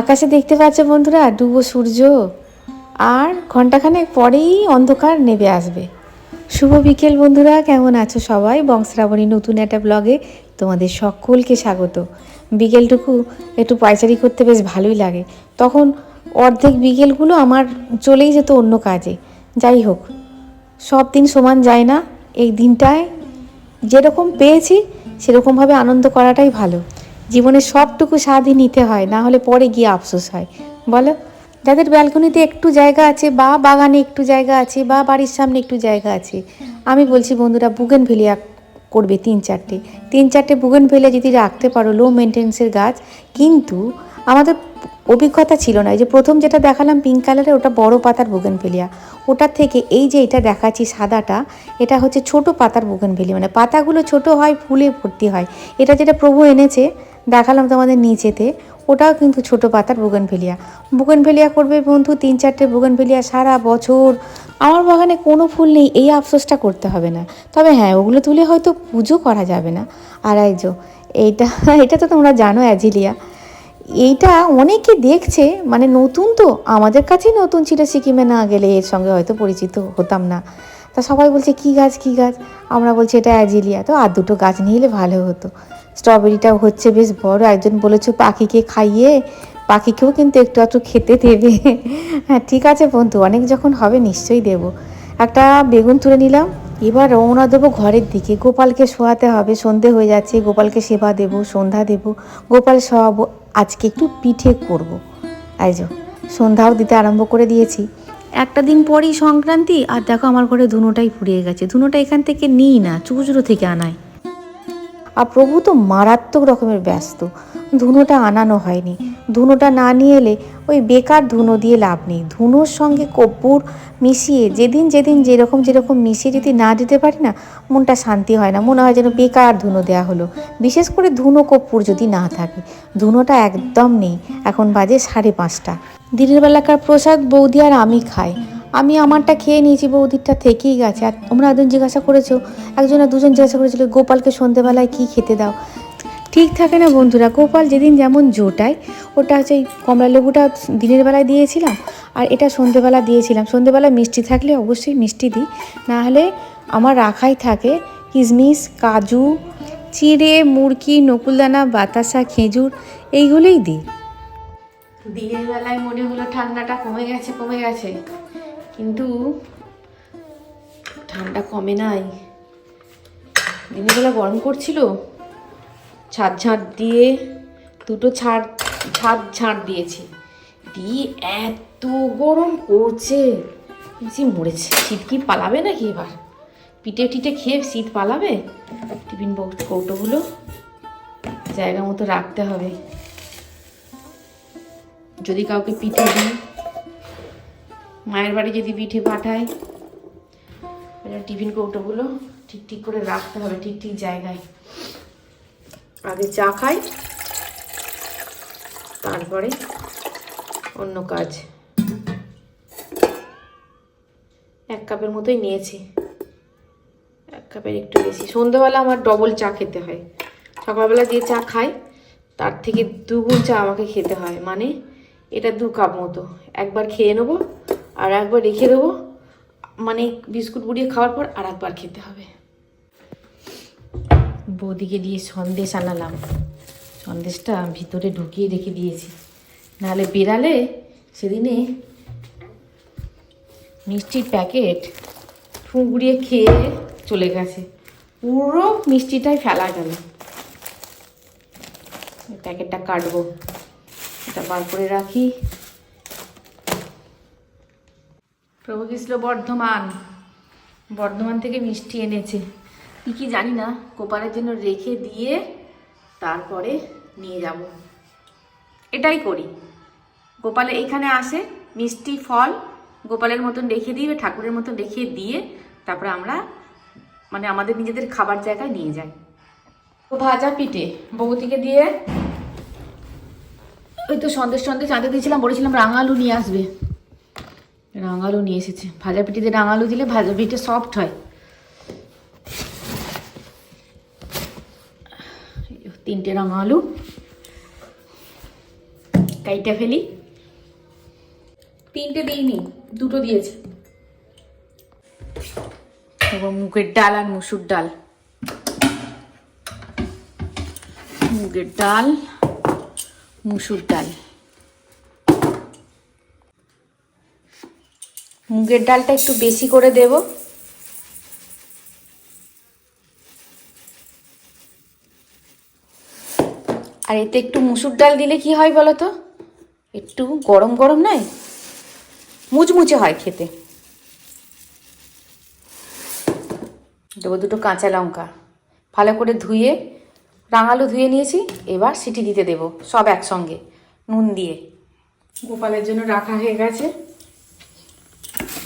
আকাশে দেখতে পাচ্ছ বন্ধুরা, ডুবো সূর্য। আর ঘন্টাখানেক পরেই অন্ধকার নেমে আসবে। শুভ বিকেল বন্ধুরা, কেমন আছো সবাই? বংশ্রাবণী নতুন একটা ব্লগে তোমাদের সকলকে স্বাগত। বিকেলটুকু একটু পাইচারি করতে বেশ ভালোই লাগে। তখন অর্ধেক বিকেলগুলো আমার চলেই যেত অন্য কাজে। যাই হোক, সব দিন সমান যায় না। এই দিনটায় যেরকম পেয়েছি, সেরকমভাবে আনন্দ করাটাই ভালো। জীবনের সবটুকু স্বাদই নিতে হয়, না হলে পরে গিয়ে আফসোস হয়। বলো, যাদের ব্যালকনিতে একটু জায়গা আছে বা বাগানে একটু জায়গা আছে বা বাড়ির সামনে একটু জায়গা আছে, আমি বলছি বন্ধুরা বুগেন ভেলিয়া করবে তিন চারটে। তিন চারটে বুগেন ভেলিয়া যদি রাখতে পারো লো মেনটেন্সের গাছ, কিন্তু আমাদের অভিজ্ঞতা ছিল না, এই যে প্রথম যেটা দেখালাম পিঙ্ক কালারের ওটা বড় পাতার বুগেনভেলিয়া। ওটার থেকে এই যে এটা দেখাচ্ছি সাদাটা, এটা হচ্ছে ছোট পাতার বুগেনভেলিয়া। মানে পাতাগুলো ছোট হয়, ফুলে ভর্তি হয়। এটা যেটা প্রভু এনেছে দেখালাম তোমাদের নিচেতে। ওটাও কিন্তু ছোট পাতার বুগেনভেলিয়া বুগেনভেলিয়া করবে বন্ধু, তিন চারটে বুগেনভেলিয়া সারা বছর। আমার বাগানে কোনো ফুল নেই, এই আফসোসটা করতে হবে না। তবে হ্যাঁ ওগুলো তুলে হয়তো পুজো করা যাবে না। আর যে, এইটা, এটা তো তোমরা জানো, অ্যাজিলিয়া। এইটা অনেকে দেখছে মানে নতুন তো, আমাদের কাছেই নতুন ছিল, সিকিমে না গেলে এর সঙ্গে হয়তো পরিচিত হতাম না। তা সবাই বলছে, কী গাছ কী গাছ? আমরা বলছি, এটা অ্যাজিলিয়া। তো আর দুটো গাছ নিয়ে এলে ভালো হতো। স্ট্রবেরিটাও হচ্ছে বেশ বড়। একজন বলেছে, পাখিকে খাইয়ে, পাখিকেও কিন্তু একটু একটু খেতে দেবে। হ্যাঁ ঠিক আছে বন্ধু, অনেক যখন হবে নিশ্চয়ই দেবো। একটা বেগুন তুলে নিলাম, এবার রওনা দেবো ঘরের দিকে। গোপালকে শোয়াতে হবে, সন্ধে হয়ে যাচ্ছে, গোপালকে সেবা দেবো, সন্ধ্যা দেবো। গোপাল শোয়াবো আজকে একটু পিঠে করব। এই যে, সন্ধ্যাও দিতে আরম্ভ করে দিয়েছি। একটা দিন পরই সংক্রান্তি, আর দেখো আমার ঘরে ধুনোটাই পুড়িয়ে গেছে। ধুনোটা এখান থেকে নিই না, চুচুড়ো থেকে আনাই। আর প্রভু তো মারাত্মক রকমের ব্যস্ত। ধুনোটা আনানো হয়নি। ধুনোটা না নিয়ে এলে ওই বেকার ধুনো দিয়ে লাভ নেই। ধুনোর সঙ্গে কর্পূর মিশিয়ে যেদিন যেদিন যেরকম যেরকম মিশিয়ে যদি না দিতে পারি না, মনটা শান্তি হয় না। মনে হয় যেন বেকার ধুনো দেওয়া হলো। বিশেষ করে ধুনো কর্পূর যদি না থাকে। ধুনোটা একদম নেই। এখন বাজে সাড়ে পাঁচটা। দিনের বেলাকার প্রসাদ বৌদি আর আমি খাই। আমি আমারটা খেয়ে নিয়েছি, বৌদিরটা থেকেই গেছে। আর তোমরা একজন জিজ্ঞাসা করেছ একজন আর দুজন জিজ্ঞাসা করেছিল, গোপালকে সন্ধেবেলায় কী খেতে দাও? ঠিক থাকে না বন্ধুরা, গোপাল যেদিন যেমন জোটায়, ওটা হচ্ছে ওই কমলা লেবুটা দিনের বেলায় দিয়েছিলাম, আর এটা সন্ধেবেলা দিয়েছিলাম। সন্ধেবেলা মিষ্টি থাকলে অবশ্যই মিষ্টি দিই, না হলে আমার রাখাই থাকে কিশমিশ, কাজু, চিড়ে, মুরকি, নকুলদানা, বাতাসা, খেজুর, এইগুলোই দিই। দিনের বেলায় মনে হলো ঠান্ডাটা কমে গেছে কমে গেছে। কিন্তু ঠান্ডা কমে নাই। দিনের বেলা গরম করছিল, ছাদ ঝাঁট দিয়ে, দুটো ছাদ ছাদ ঝাঁট দিয়েছি। দিয়ে এত গরম করছে যে মরেছে। শীত কি পালাবে নাকি এবার? পিঠে টিটে খেয়ে শীত পালাবে? টিফিন বক্স, কৌটোগুলো জায়গা মতো রাখতে হবে। যদি কাউকে পিঠে দিই মায়ের বাড়ি যদি পিঠে পাঠায় টিফিন কৌটোগুলো ঠিক ঠিক করে রাখতে হবে, ঠিক ঠিক জায়গায়। আগে চা খাই, তারপরে অন্য কাজ। এক কাপের মতোই নিয়েছি। এক কাপের একটু বেশি। সন্ধ্যাবেলা আমার ডবল চা খেতে হয়। সকালবেলা যে চা খাই, তার থেকে দুগুণ চা আমাকে খেতে হয়। মানে এটা দু কাপ মতো। একবার খেয়ে নেব আর একবার রেখে দেবো। মানে বিস্কুট বুড়িয়ে খাওয়ার পর আর একবার খেতে হবে। বৌদিকে দিয়ে সন্দেশ আনালাম। সন্দেশটা ভিতরে ঢুকিয়ে রেখে দিয়েছি। নাহলে বেরালে সেদিনে মিষ্টির প্যাকেট ফুঁকড়িয়ে খেয়ে চলে গেছে। পুরো মিষ্টিটাই ফেলা গেল। প্যাকেটটা কাটবো। এটা বার করে রাখি। প্রভু গেছিল বর্ধমান। বর্ধমান থেকে মিষ্টি এনেছে। কী কি জানি না গোপালের জন্য রেখে দিয়ে তারপরে নিয়ে যাব। এটাই করি। গোপালে এখানে আসে, মিষ্টি, ফল গোপালের মতন রেখে দিয়ে, ঠাকুরের মতন রেখে দিয়ে তারপরে আমরা মানে আমাদের নিজেদের খাবার জায়গায় নিয়ে যাই। ভাজা পিঠে, বৌদিকে দিয়ে ওই তো সন্দেশ সন্দেশ আনতে দিয়েছিলাম, বলেছিলাম রাঙালু নিয়ে আসবে। রাঙালু নিয়ে এসেছে। ভাজা পিঠিতে রাঙালু দিলে ভাজা পিঠে সফট হয় তিনটে রাঙালু। কাইটা ফেলি। তিনটে দিইনি, দুটো দিয়েছে। এবং মুগের ডাল আর মুসুর ডাল। মুগের ডাল, মুসুর ডাল। মুগের ডালটা একটু বেশি করে দেব। আর এতে একটু মুসুর ডাল দিলে কি হয় বলো তো? একটু গরম গরম নয়? মুচমুচে হয় খেতে। দেবো দুটো কাঁচা লঙ্কা। ভালো করে ধুয়ে, রাঙালু ধুয়ে নিয়েছি, এবার সিটি দিতে দেবো সব একসঙ্গে, নুন দিয়ে। গোপালের জন্য রাখা হয়ে গেছে।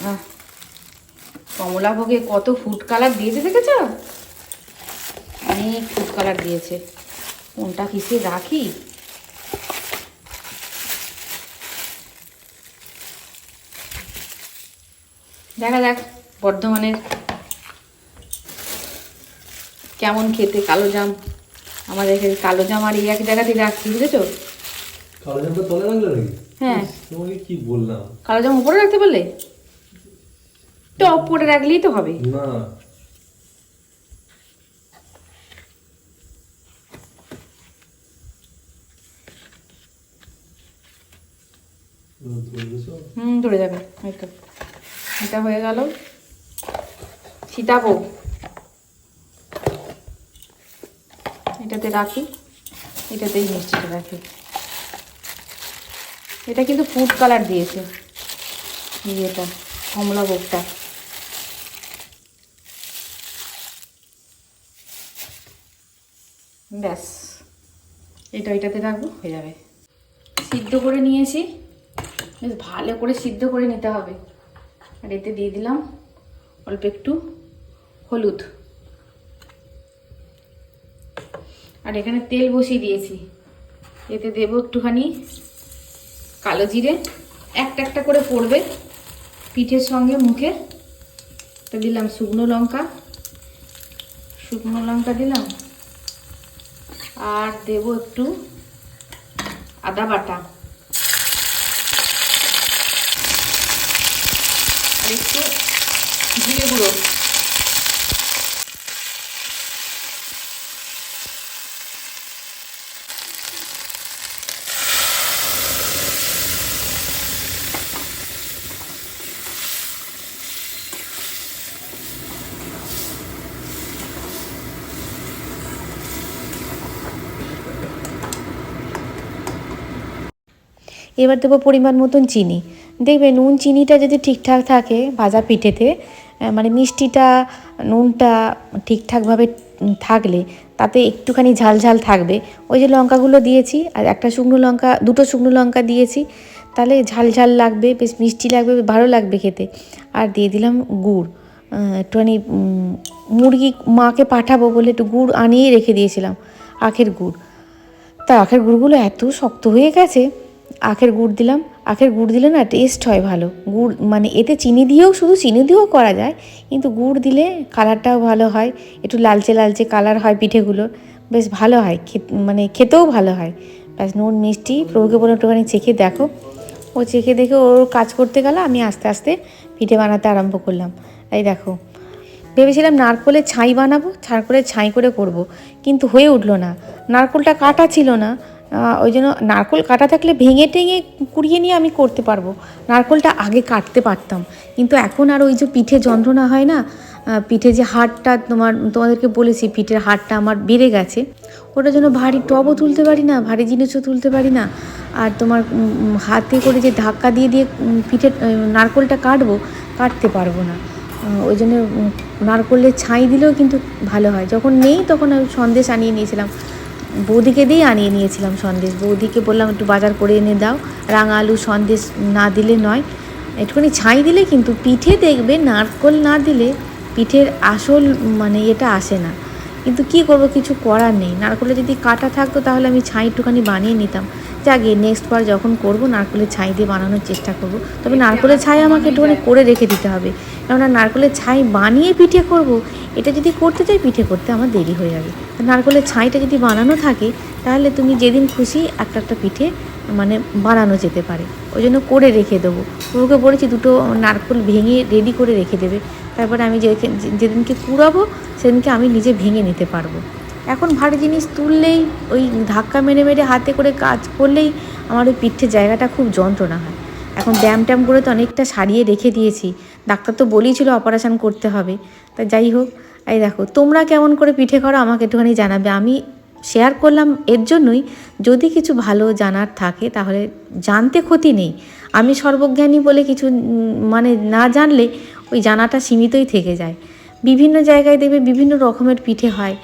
আহ, কমলাভোগে কত ফুড কালার দিয়েছে দেখেছ? অনেক ফুড কালার দিয়েছে। কোনটা কিসে রাখি? দেখা যাক বর্ধমানের কেমন খেতে কালো জাম। আমাদের এখানে কালো জাম আর এই এক জায়গাতেই রাখছি বুঝেছ? কালো জামটা তলে রাখলে নাকি? হ্যাঁ। তোমাকে কি বললাম? কালো জাম উপরে রাখতে পারলে? টপ পরে রাখলেই তো হবে। না। হুম ধরে যাবে। এটা হয়ে গেল। সীতাভোগ। এটাতে রাখি। এটাতেই মিষ্টিটা রাখি। এটা কিন্তু ফুড কালার দিয়েছে। ইয়েটা কমলা ভোগটা ব্যাস। এটা এটাতে রাখব, হয়ে যাবে। সিদ্ধ করে নিয়েছি। বেশ ভালো করে সিদ্ধ করে নিতে হবে। আর এতে দিয়ে দিলাম অল্প একটু হলুদ। আর এখানে তেল বসিয়ে দিয়েছি। এতে দেবো একটুখানি কালো জিরে। একটা একটা করে পড়বে পিঠের সঙ্গে মুখে। তো দিলাম শুকনো লঙ্কা। শুকনো লঙ্কা দিলাম। আর দেব একটু আদা বাটা। আর একটু জিরে গুঁড়ো। এবার দেবো পরিমাণ মতন চিনি। দেখবে নুন চিনিটা যদি ঠিকঠাক থাকে ভাজা পিঠেতে মানে মিষ্টিটা, নুনটা ঠিকঠাকভাবে থাকলে তাতে একটুখানি ঝাল ঝাল থাকবে। ওই যে লঙ্কাগুলো দিয়েছি আর একটা শুকনো লঙ্কা, দুটো শুকনো লঙ্কা দিয়েছি, তাহলে ঝাল ঝাল লাগবে, বেশ মিষ্টি লাগবে ভালো লাগবে খেতে। আর দিয়ে দিলাম গুড়। একটুখানি মুরগি মাকে পাঠাবো বলে একটু গুড় আনিয়ে রেখে দিয়েছিলাম, আখের গুড়। তা আখের গুড়গুলো এত শক্ত হয়ে গেছে। আখের গুড় দিলাম। আখের গুড় দিলে না টেস্ট হয় ভালো। গুড় মানে এতে চিনি দিয়েও শুধু চিনি দিয়েও করা যায়, কিন্তু গুড় দিলে কালারটাও ভালো হয়, একটু লালচে লালচে কালার হয় পিঠেগুলোর বেশ ভালো হয় মানে খেতেও ভালো হয়। ব্যাস নুন, মিষ্টি, প্রভুকে বলে একটুখানি চেখে দেখো। ও চেখে দেখে ওর কাজ করতে গেল, আমি আস্তে আস্তে পিঠে বানাতে আরম্ভ করলাম। এই দেখো, ভেবেছিলাম নারকলের ছাই বানাবো নারকলের ছাই করে করব। কিন্তু হয়ে উঠল না। নারকলটা কাটা ছিল না ওই জন্য নারকল কাটা থাকলে ভেঙে টেঙে কুড়িয়ে নিয়ে আমি করতে পারব। নারকলটা আগে কাটতে পারতাম। কিন্তু এখন আর ওই যে পিঠে যন্ত্রণা হয় না পিঠে যে হাড়টা তোমার, তোমাদেরকে বলেছি পিঠের হাড়টা আমার বেড়ে গেছে। ওটার জন্য ভারী টবও তুলতে পারি না, ভারী জিনিসও তুলতে পারি না। আর তোমার হাতে করে যে ধাক্কা দিয়ে দিয়ে পিঠে নারকলটা কাটবো, কাটতে পারব না। ওই জন্য নারকলের ছাই দিলেও কিন্তু ভালো হয়। যখন নেই তখন আমি সন্দেশ আনিয়ে নিয়েছিলাম। বৌদিকে দিয়েই আনিয়ে নিয়েছিলাম সন্দেশ। বৌদিকে বললাম, একটু বাজার করে এনে দাও। রাঙা আলু সন্দেশ না দিলে নয়। একটুখানি ছাই দিলে কিন্তু পিঠে দেখবে, নারকোল না দিলে পিঠের আসল মানে এটা আসে না। কিন্তু কি করব, কিছু করার নেই। নারকোলে যদি কাটা থাকতো তাহলে আমি ছাই একটুখানি বানিয়ে নিতাম। যাকে নেক্সট বার যখন করব, নারকলের ছাই দিয়ে বানানোর চেষ্টা করব। তবে নারকলের ছাই আমাকে একটুখানি করে রেখে দিতে হবে। কেননা নারকলের ছাই বানিয়ে পিঠে করব, এটা যদি করতে চাই, পিঠে করতে আমার দেরি হয়ে যাবে। নারকলের ছাইটা যদি বানানো থাকে, তাহলে তুমি যেদিন খুশি একটা একটা পিঠে মানে বানানো যেতে পারে। ওই জন্য করে রেখে দেবো। প্রভুকে বলেছি দুটো নারকোল ভেঙে রেডি করে রেখে দেবে। তারপরে আমি যেদিনকে কুড়াবো, সেদিনকে আমি নিজে ভেঙে নিতে পারব। এখন ভারী জিনিস তুললেই, ওই ধাক্কা মেরে মেরে হাতে করে কাজ করলেই আমার ওই পিঠের জায়গাটা খুব যন্ত্রণা হয়। এখন ব্যায়াম ট্যাম করে তো অনেকটা সারিয়ে রেখে দিয়েছি। ডাক্তার তো বলেইছিল অপারেশন করতে হবে। তা যাই হোক, এই দেখো, তোমরা কেমন করে পিঠে করো আমাকে একটুখানি জানাবে। আমি শেয়ার করলাম এর জন্যই, যদি কিছু ভালো জানার থাকে তাহলে জানতে ক্ষতি নেই। আমি সর্বজ্ঞানী বলে কিছু মানে না জানলে ওই জানাটা সীমিতই থেকে যায়। বিভিন্ন জায়গায় দেখবে বিভিন্ন রকমের পিঠে হয়।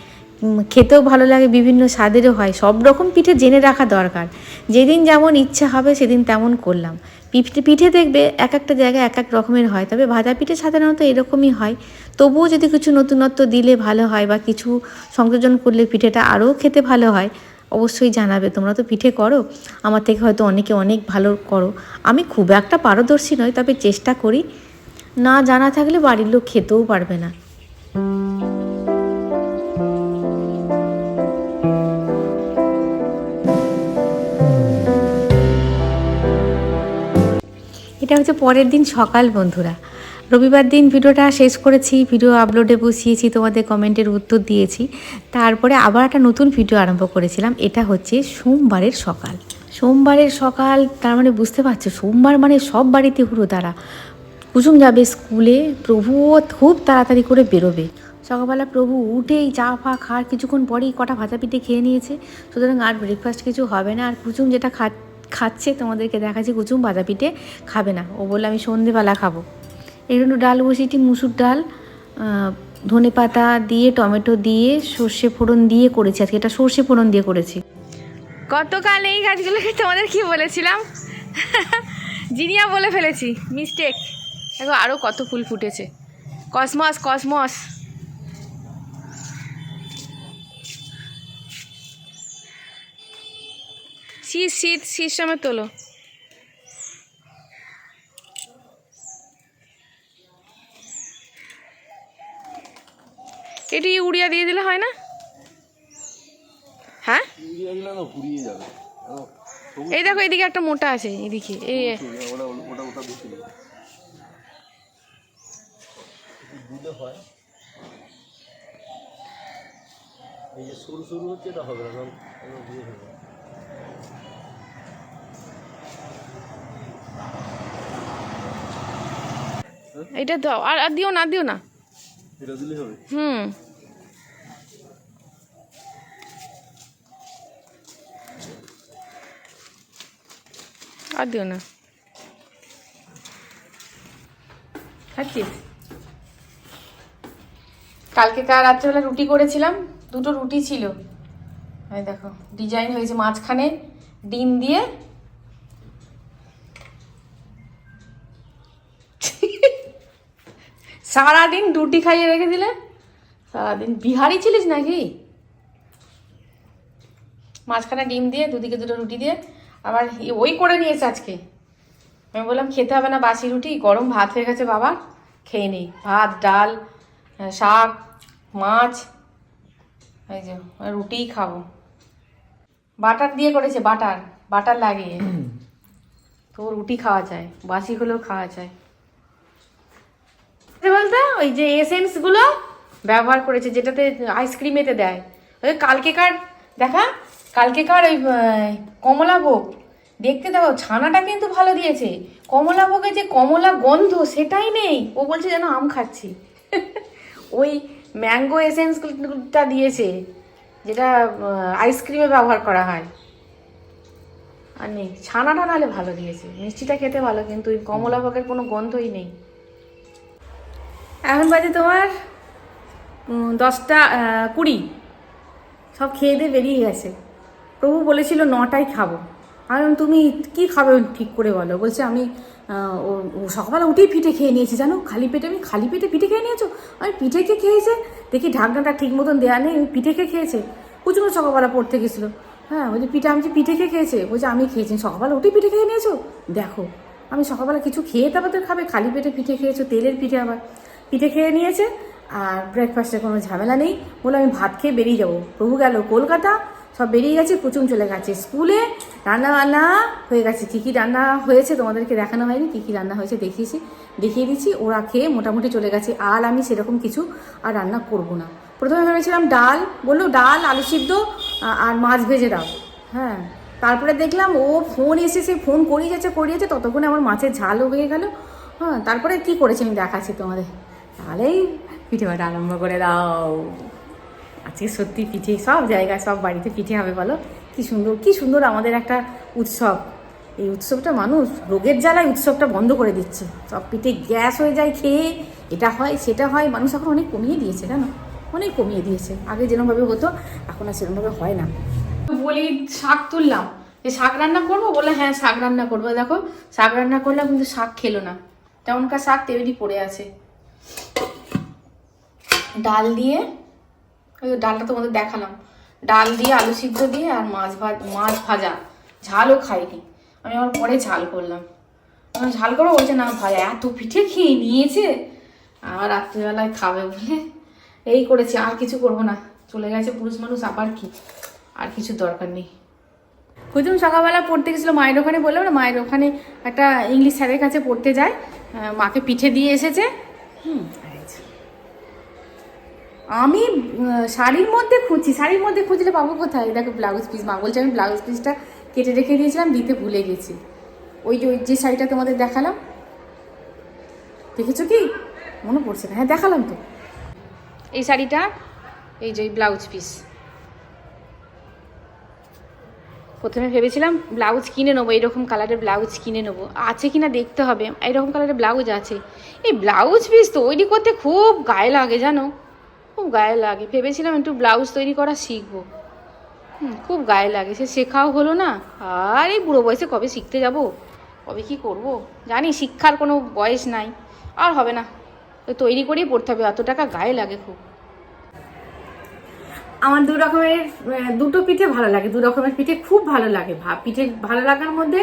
খেতেও ভালো লাগে, বিভিন্ন স্বাদেরও হয়। সব রকম পিঠে জেনে রাখা দরকার। যেদিন যেমন ইচ্ছা হবে, সেদিন তেমন করলাম। পিঠে পিঠে দেখবে এক একটা জায়গায় এক এক রকমের হয়, তবে ভাজা পিঠে সাধারণত এরকমই হয়। তবুও যদি কিছু নতুনত্ব দিলে ভালো হয় বা কিছু সংযোজন করলে পিঠেটা আরও খেতে ভালো হয়, অবশ্যই জানাবে। তোমরা তো পিঠে করো, আমার থেকে হয়তো অনেকে অনেক ভালো করো। আমি খুব একটা পারদর্শী নই, তবে চেষ্টা করি। না জানা থাকলে বাড়ির লোক খেতেও পারবে না। এটা হচ্ছে পরের দিন সকাল, বন্ধুরা। রবিবার দিন ভিডিওটা শেষ করেছি, ভিডিও আপলোডে বসিয়েছি, তোমাদের কমেন্টের উত্তর দিয়েছি। তারপরে আবার একটা নতুন ভিডিও আরম্ভ করেছিলাম, এটা হচ্ছে সোমবারের সকাল। সোমবারের সকাল, তার মানে বুঝতে পারছ, সোমবার মানে সব বাড়িতে হুড়ো তারা। কুসুম যাবে স্কুলে প্রভুও খুব তাড়াতাড়ি করে বেরোবে। সকালবেলা প্রভু উঠেই চা ফা খাওয়ার কিছুক্ষণ পরেই কটা ভাজা পিঠে খেয়ে নিয়েছে। সুতরাং আর ব্রেকফাস্ট কিছু হবে না। আর কুচুম যেটা খা খাচ্ছে, তোমাদেরকে দেখাচ্ছি, কুচুম ভাজা পিঠে খাবে না। ও বললে, আমি সন্ধেবেলা খাব। একটু ডাল বসিয়েছি, মুসুর ডাল ধনে পাতা দিয়ে, টমেটো দিয়ে, সর্ষে ফোড়ন দিয়ে করেছি আজকে। এটা সর্ষে ফোড়ন দিয়ে করেছি। গতকাল এই গাছগুলোকে তোমাদের কি বলেছিলাম? জিনিয়া বলে ফেলেছি মিস্টেক দেখো আরও কত ফুল ফুটেছে। Cosmos cosmos. শীত শীত শীত সময় তোলো। এটি উড়িয়া দিয়ে দিলে হয় না? হ্যাঁ? এই দেখো, এদিকে একটা মোটা আছে, এদিকে, এই এই যে সরু সরু হচ্ছে, এটা হবে না কারণ একদম দিয়ে হবে এটা দাও। আর আর দিও না দিও না। এটা দিলে হবে। হুম। আর দিও না। খাচ্ছিস? কালকে কার রাত্রেবেলা রুটি করেছিলাম? দুটো রুটি ছিল। দেখো ডিজাইন হয়েছে মাঝখানে। ডিম দিয়ে সারাদিন রুটি খাইয়ে রেখে দিলে? সারাদিন বিহারি ছিলিস নাকি? মাঝখানে ডিম দিয়ে, দুদিকে দুটো রুটি দিয়ে, আবার ওই করে নিয়েছে আজকে। আমি বললাম, খেতে হবে না বাসি রুটি, গরম ভাত হয়ে গেছে বাবা, খেয়ে নেই ভাত, ডাল, শাক, মাছ, এই যে রুটিই খাব। বাটার দিয়ে করেছে, বাটার বাটার লাগিয়ে। তো রুটি খাওয়া যায়, বাসি হলেও খাওয়া যায়। বলতে? ওই যে এসেন্সগুলো ব্যবহার করেছে, যেটাতে আইসক্রিমেতে দেয়। ওই কালকেকার দেখা? কালকেকার ওই কমলাভোগ দেখতে দেখো ছানাটা কিন্তু ভালো দিয়েছে। কমলাভোগে যে কমলা গন্ধ, সেটাই নেই। ও বলছে যেন আম খাচ্ছি। ওই ম্যাঙ্গো এসেন্সটা দিয়েছে, যেটা আইসক্রিমে ব্যবহার করা হয়। আর নেই। ছানাটা নাহলে ভালো দিয়েছে। মিষ্টিটা খেতে ভালো, কিন্তু ওই কমলাভোগের কোনো গন্ধই নেই। এখন বাজে তোমার দশটা কুড়ি। সব খেয়ে দিয়ে বেরিয়ে গেছে। প্রভু বলেছিল, নটায় খাব। আর তুমি কি খাবে ঠিক করে বলো? বলছে, আমি ও সকালবেলা উঠেই পিঠে খেয়ে নিয়েছি। জানো, খালি পেটে আমি খালি পেটে পিঠে খেয়ে নিয়েছো? আমি পিঠে কে খেয়েছে? দেখি ঢাকনাটা ঠিক মতন দেওয়া নেই পিঠে কে খেয়েছে? কুচুনো সকালবেলা পড়তে গেছিল। হ্যাঁ বলছি, পিঠে, আমি যে পিঠে কে খেয়েছে? বলছে, আমি খেয়েছি। সকালবেলা উঠেই পিঠে খেয়ে নিয়েছো? দেখো, আমি সকালবেলা কিছু খেয়ে তারপর তো খাবে। খালি পেটে পিঠে খেয়েছো, তেলের পিঠে আবার। পিঠে খেয়ে নিয়েছে, আর ব্রেকফাস্টে কোনো ঝামেলা নেই। বলে আমি ভাত খেয়ে বেরিয়ে যাব। প্রভু গেল কলকাতা, সব বেরিয়ে গেছে, কুচুম চলে গেছে স্কুলে। রান্না বান্না হয়ে গেছে। কী কী রান্না হয়েছে তোমাদেরকে দেখানো হয়নি? কী কী রান্না হয়েছে দেখিয়েছি, দেখিয়ে দিচ্ছি। ওরা খেয়ে মোটামুটি চলে গেছে। আর আমি সেরকম কিছু আর রান্না করব না। প্রথমে ভেবেছিলাম ডাল, বলল, ডাল, আলু সিদ্ধ, আর মাছ ভেজে দাও। হ্যাঁ তারপরে দেখলাম ও ফোন এসেছে ফোন করিয়ে যাচ্ছে করিয়ে যাচ্ছে, ততক্ষণে আমার মাছের ঝালও হয়ে গেল। হ্যাঁ তারপরে কি করেছি আমি দেখাচ্ছি তোমাদের। তাহলেই পিঠে বাটা আরম্ভ করে দাও। আজকে সত্যি পিঠে, সব জায়গায়, সব বাড়িতে পিঠে হবে বলো। কি সুন্দর কি সুন্দর আমাদের একটা উৎসব। এই উৎসবটা মানুষ রোগের জ্বালায় উৎসবটা বন্ধ করে দিচ্ছে। সব পিঠে গ্যাস হয়ে যায় খেয়ে, এটা হয়, সেটা হয়। মানুষ এখন অনেক কমিয়ে দিয়েছে, জানো? অনেক কমিয়ে দিয়েছে। আগে যেরকমভাবে হতো, এখন আর সেরকমভাবে হয় না। বলি, শাক তুললাম। যে শাক রান্না করব? বলে হ্যাঁ শাক রান্না করব। দেখো, শাক রান্না করলাম, কিন্তু শাক খেলো না। তেমনকার শাক তেমনি পড়ে আছে। ডাল দিয়ে, ওই ডালটা তোমাদের দেখালাম। ডাল দিয়ে, আলু সিদ্ধ দিয়ে আর মাছ ভাজ, মাছ ভাজা। ঝালও খাইনি। আমি আমার পরে ঝাল করলাম। ঝাল করব, বলছে, না ভাই, এত পিঠে খেয়ে নিয়েছে। আর রাত্রিবেলায় খাবে বলে এই করেছি, আর কিছু করব না। চলে গেছে পুরুষ মানুষ, আবার কি? আর কিছু দরকার নেই। কুতুম সকালবেলা পড়তে গেছিল মায়ের ওখানে, বললাম না, মায়ের ওখানে একটা ইংলিশ স্যারের কাছে পড়তে যায়। মাকে পিঠে দিয়ে এসেছে। হুম। আমি শাড়ির মধ্যে খুঁজছি, শাড়ির মধ্যে খুঁজলে পাবো কোথায়? দেখো ব্লাউজ পিস মা বলছে আমি ব্লাউজ পিসটা কেটে রেখে দিয়েছিলাম, দিতে ভুলে গেছি। ওই যে ওই যে শাড়িটা তোমাদের দেখালাম। দেখেছ কি? মনে পড়ছে না। হ্যাঁ দেখালাম তো। এই শাড়িটা, এই যে ব্লাউজ পিস প্রথমে ভেবেছিলাম ব্লাউজ কিনে নেব, এরকম কালারের ব্লাউজ কিনে নেব। আছে কি না দেখতে হবে, এরকম কালারের ব্লাউজ আছে। এই ব্লাউজ পিস তৈরি করতে খুব গায়ে লাগে জানো? খুব গায়ে লাগে। ভেবেছিলাম একটু ব্লাউজ তৈরি করা শিখব। খুব গায়ে লাগে। সে শেখাও হলো না। আর এই বুড়ো বয়সে কবে শিখতে যাব? কবে কি করব? জানি শিক্ষার কোনো বয়স নাই। আর হবে না। তৈরি করেই পড়তে হবে অত টাকা গায়ে লাগে খুব। আমার দু রকমের দুটো পিঠে ভালো লাগে। দু রকমের পিঠে খুব ভালো লাগে পিঠে ভালো লাগার মধ্যে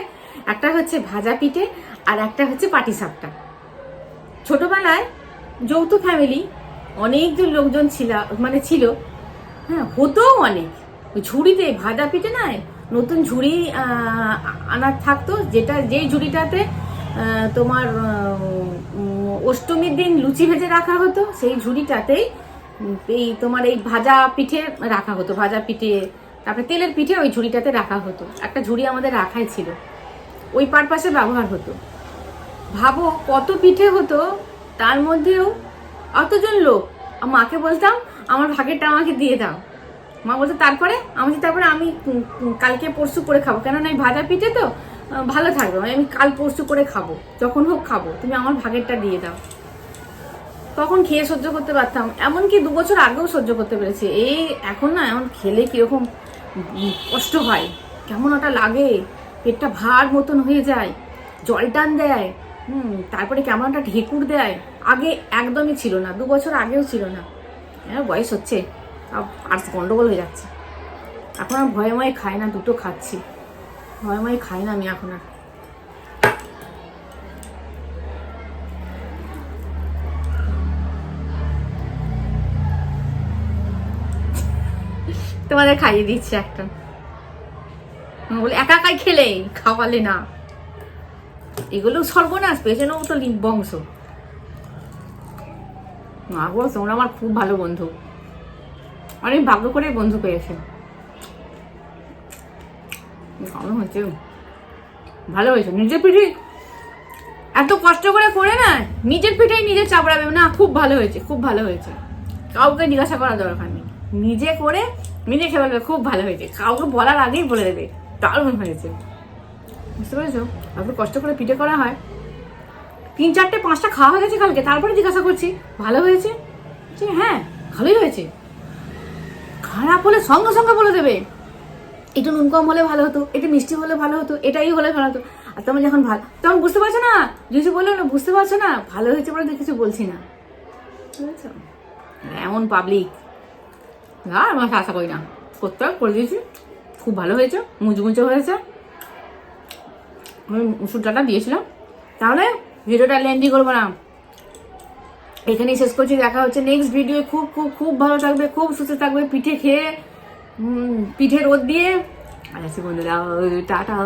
একটা হচ্ছে ভাজা পিঠে আর একটা হচ্ছে পাটিসাপটা ছোটবেলায় যৌথ ফ্যামিলি অনেকজন লোকজন ছিল মানে ছিল হ্যাঁ হতেও অনেক। ঝুড়িতে ভাজা পিঠে নয় নতুন ঝুড়ি আনার থাকতো, যেটা, যেই ঝুড়িটাতে তোমার অষ্টমীর দিন লুচি ভেজে রাখা হতো, সেই ঝুড়িটাতেই এই তোমার এই ভাজা পিঠে রাখা হতো, ভাজা পিঠে, তারপরে তেলের পিঠে ওই ঝুড়িটাতে রাখা হতো। একটা ঝুড়ি আমাদের রাখাই ছিল। ওই পারপাসে ব্যবহার হতো। ভাবো কত পিঠে হতো, তার মধ্যেও অতজন লোক। মাকে বলতাম, আমার ভাগেরটা আমাকে দিয়ে দাও। মা বলতো তারপরে? আমি তারপরে আমি কালকে পরশু করে খাব। কেননা এই ভাজা পিঠে তো ভালো থাকবে। আমি কাল পরশু করে খাব। যখন হোক খাব। তুমি আমার ভাগেরটা দিয়ে দাও। তখন খেয়ে সহ্য করতে পারতাম? এমনকি দু বছর আগেও সহ্য করতে পেরেছি। এই এখন না এমন খেলে কীরকম কষ্ট হয়। কেমন ওটা লাগে। পেটটা ভার মতন হয়ে যায়। জল টান দেয়। হুম, তারপরে কেমন একটা ঢেকুর দেয়। আগে একদমই ছিল না। দু বছর আগেও ছিল না। হ্যাঁ বয়স হচ্ছে। আর গন্ডগোল হয়ে যাচ্ছে। এখন আর ভয়ে ময়ে খাই না, দুটো খাচ্ছি। ভয়ে ময়ে খাই না আমি এখন আর। তোমাদের খাইয়ে দিচ্ছি একটা। বলি, একা একাই খেলে খাওয়ালে না। এগুলো সর্বনাশ পেছনেও তো লি- বংশ। মা আমার খুব ভালো বন্ধু। অনেক ভাগ্য করে বন্ধু পেয়েছে। কেমন হচ্ছে ভালো হয়েছে। নিজের পিঠে এত কষ্ট করে করে না, নিজের পিঠেই নিজে চাপড়াবে। না, খুব ভালো হয়েছে, খুব ভালো হয়েছে। কাউকে জিজ্ঞাসা করার দরকার নেই। নিজে করে নিজে খেয়ে বলবে, খুব ভালো হয়েছে। কাউকে বলার আগেই বলে দেবে। দারুণ হয়েছে। বুঝতে পেরেছ? তারপর কষ্ট করে পিঠে করা হয়। তিন, চারটে, পাঁচটা খাওয়া হয়ে গেছে কালকে। তারপরে জিজ্ঞাসা করছি, ভালো হয়েছে? যে হ্যাঁ ভালোই হয়েছে। খারাপ হলে সঙ্গে সঙ্গে বলে দেবে। একটু নুন কম হলে ভালো হতো একটু মিষ্টি হলে ভালো হতো, এটাই হলে ভালো হতো। আর তোমার যখন ভালো তখন বুঝতে পারছ না? কিছু বলল না, বুঝতে পারছ না? ভালো হয়েছে বলে কিছু বলছি না। এমন পাবলিক আর আমার আশা করি না। করতে করে দিয়েছি। খুব ভালো হয়েছে, মুচমুচে হয়েছে। আমি ওষুধটা দিয়েছিলাম। তাহলে ভিডিওটা লেন্দি করব না। এখানেই শেষ করছি, দেখা হচ্ছে নেক্সট ভিডিও খুব খুব খুব ভালো থাকবে, খুব সুস্থ থাকবে, পিঠে খেয়ে পিঠে রোদ দিয়ে। আর আছে বন্ধুরা টাটা।